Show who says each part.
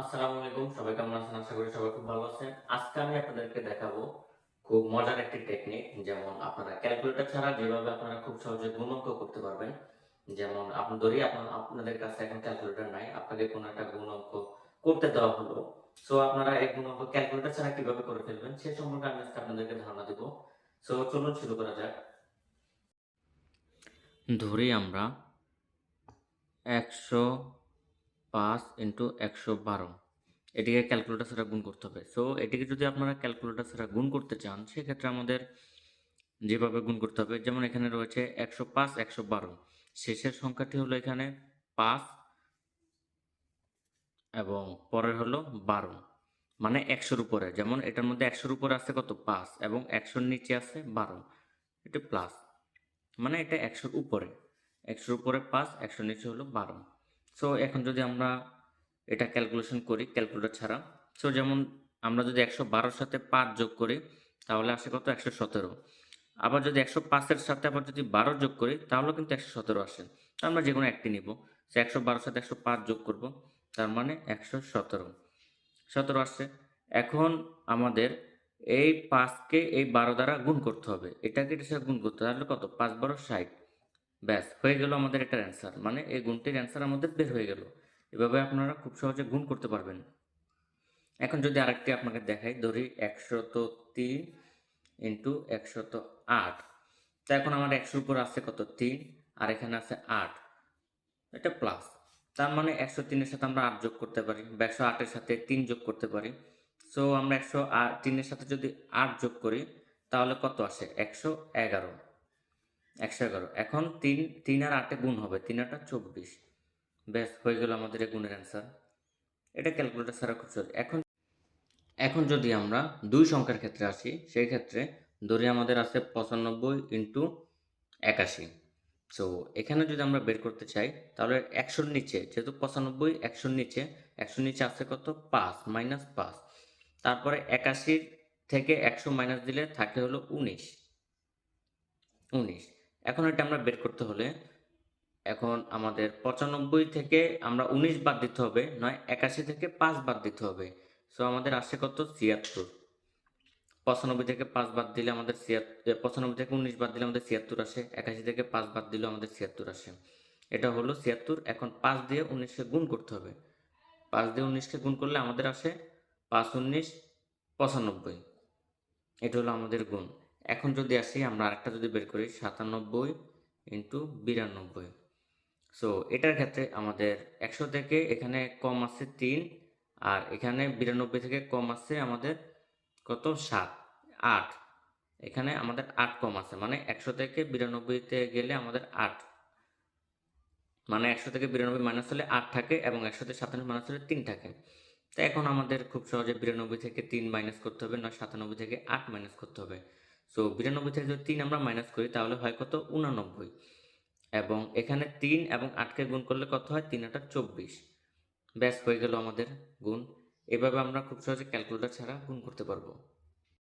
Speaker 1: আসসালামু আলাইকুম, সবাই কেমন আছেন? আশা করি সবাই খুব ভালো আছেন। আজকে আমি আপনাদেরকে দেখাবো খুব মজার একটি টেকনিক যেমন আপনারা ক্যালকুলেটর ছাড়া যেভাবে আপনারা খুব সহজে গুণঙ্ক করতে পারবেন, যেমন আপনি ধরি আপনাদের কাছে এখন ক্যালকুলেটর নাই, আপনাকে কোনো একটা গুণঙ্ক করতে দেওয়া হলো। সো আপনারা এই গুণঙ্ক ক্যালকুলেটর ছাড়া কীভাবে করে ফেলবেন, সে সম্পর্কে আমি আজকে আপনাদেরকে ধারণা দেবো। সো চলুন শুরু করা যাক। ধরি আমরা একশো পাঁচ ইন্টু একশো বারো। এটিকে ক্যালকুলেটার ছাড়া গুণ করতে হবে। সো এটিকে যদি আপনারা ক্যালকুলেটার ছাড়া গুণ করতে চান, সেক্ষেত্রে আমাদের যেভাবে গুণ করতে হবে, যেমন এখানে রয়েছে একশো পাঁচ, একশো বারো। শেষের সংখ্যাটি হলো এখানে পাঁচ এবং পরের হলো বারো। মানে একশোর উপরে। যেমন এটার মধ্যে একশোর উপরে আছে কত? পাঁচ। এবং একশোর নিচে আছে বারো। এটা প্লাস মানে এটা একশোর উপরে। একশোর উপরে পাঁচ, একশোর নিচে হলো বারো। সো এখন যদি আমরা এটা ক্যালকুলেশন করি ক্যালকুলেটর ছাড়া সো যেমন আমরা যদি একশো বারোর সাথে পাঁচ যোগ করি, তাহলে আসে কত? একশো সতেরো। আবার যদি একশো পাঁচের সাথে আবার যদি বারো যোগ করি, তাহলেও কিন্তু একশো সতেরো আসে। আমরা যে কোনো একটি নিব। সে একশো বারোর সাথে একশো পাঁচ যোগ করব, তার মানে একশো সতেরো। সতেরো আসছে। এখন আমাদের এই পাঁচকে এই বারো দ্বারা গুণ করতে হবে। এটাকে সাথে গুণ করতে হবে। তাহলে কত? পাঁচ বারো ষাট। ব্যাস, হয়ে গেল আমাদের এটার অ্যান্সার মানে এই গুণটির অ্যান্সার আমাদের বের হয়ে গেল। এভাবে আপনারা খুব সহজে গুণ করতে পারবেন। এখন যদি আরেকটি আপনাকে দেখাই, ধরি একশত তিন ইন্টু একশত আট। তো এখন আমার একশোর উপর আছে কত? তিন, আর এখানে আছে আট। এটা প্লাস তার মানে একশো তিনের সাথে আমরা আট যোগ করতে পারি বা একশো আটের সাথে তিন যোগ করতে পারি। সো আমরা একশো আট তিনের সাথে যদি আট যোগ করি, তাহলে কত আসে? একশো এগারো। একশো এগারো। এখন তিন তিন আর আটে গুণ হবে, তিন আটা চব্বিশ। ব্যাস হয়ে গেল আমাদের এই গুণের অ্যান্সার এটা ক্যালকুলেটর ছাড়া খুব সহজ। এখন এখন যদি আমরা দুই সংখ্যার ক্ষেত্রে আসি, সেই ক্ষেত্রে ধরি আমাদের আছে পঁচানব্বই ইন্টু একাশি। সো এখানে যদি আমরা বের করতে চাই, তাহলে একশোর নিচে, যেহেতু পঁচানব্বই একশোর নিচে একশোর নিচে আছে কত? পাঁচ মাইনাস পাঁচ। তারপরে একাশির থেকে একশো মাইনাস দিলে থাকে হলো উনিশ। উনিশ। এখন এটা আমরা বের করতে হলে এখন আমাদের পঁচানব্বই থেকে আমরা উনিশ বাদ দিতে হবে, নয় একাশি থেকে পাঁচ বাদ দিতে হবে। সো আমাদের আসে কত? ছিয়াত্তর। পঁচানব্বই থেকে পাঁচ বাদ দিলে আমাদের ছিয়াত্তর পঁচানব্বই থেকে উনিশ বাদ দিলে আমাদের ছিয়াত্তর আসে, একাশি থেকে পাঁচ বাদ দিলে আমাদের ছিয়াত্তর আসে। এটা হলো ছিয়াত্তর, এখন পাঁচ দিয়ে উনিশকে গুণ করতে হবে। পাঁচ দিয়ে উনিশকে গুণ করলে আমাদের আসে পাঁচ উনিশ পঁচানব্বই। এটা হলো আমাদের গুণ। এখন যদি আসি, আমরা আরেকটা যদি বের করি, সাতানব্বই ইন্টু বিরানব্বই। সো এটার ক্ষেত্রে আমাদের একশো থেকে এখানে কম আছে তিন, আর এখানে বিরানব্বই থেকে কম আছে আমাদের কত? সাত, আট। এখানে আমাদের আট কম আছে মানে একশো থেকে বিরানব্বইতে গেলে আমাদের আট। মানে একশো থেকে বিরানব্বই মাইনাস হলে আট থাকে এবং একশো থেকে সাতান্ন মাইনাস হলে তিন থাকে। তো এখন আমাদের খুব সহজে বিরানব্বই থেকে তিন মাইনাস করতে হবে, নয় সাতানব্বই থেকে আট মাইনাস করতে হবে। সো বিরানব্বই থেকে যদি তিন আমরা মাইনাস করি, তাহলে হয় কত? উনানব্বই। এবং এখানে তিন এবং আটকে গুণ করলে কত হয়? তিন আটা চব্বিশ। ব্যাস, হয়ে গেল আমাদের গুণ। এভাবে আমরা খুব সহজে ক্যালকুলেটর ছাড়া গুণ করতে পারব।